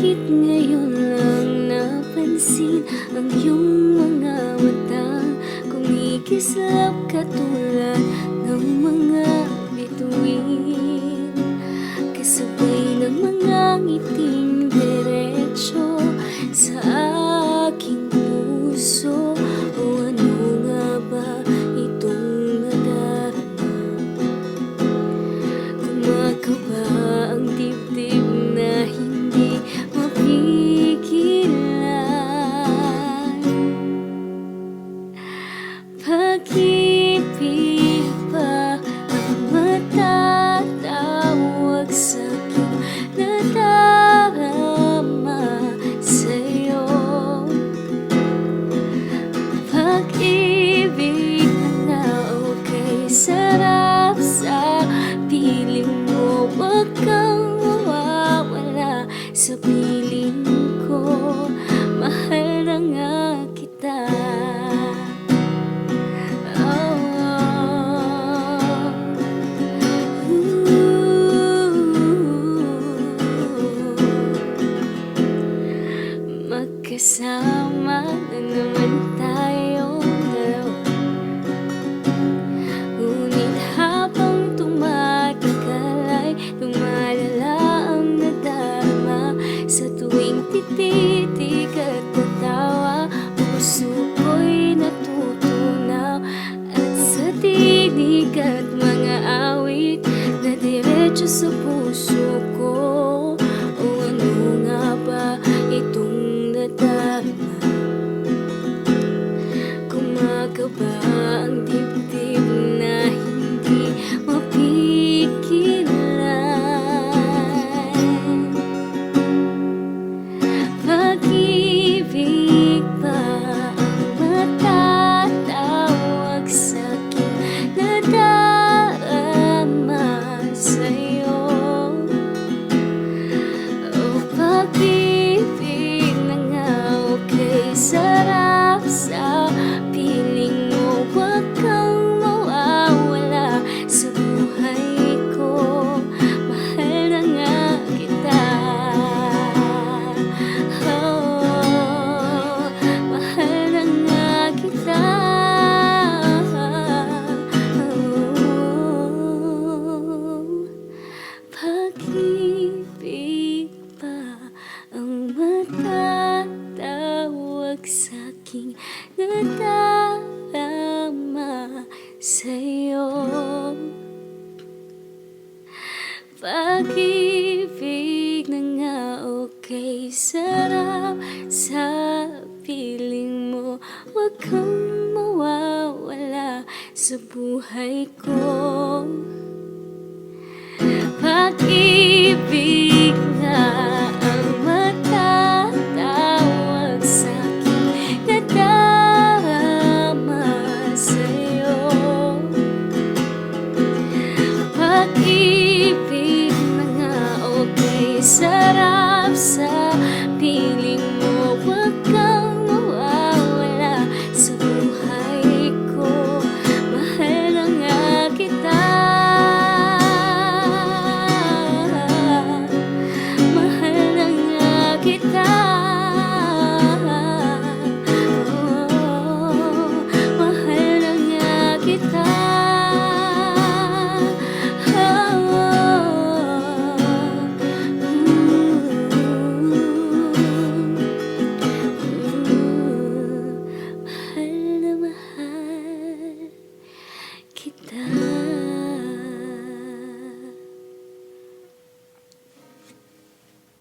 Bakit ngayon lang napansin ang iyong mga mata? Kumikislap katulad Huwag kang mawawala sa piling ko. Mahal na nga kita. Oh. Kasama na naman te supus pag-ibig na nga okay. Sarap sa piling mo. Huwag kang mawawala sa buhay ko.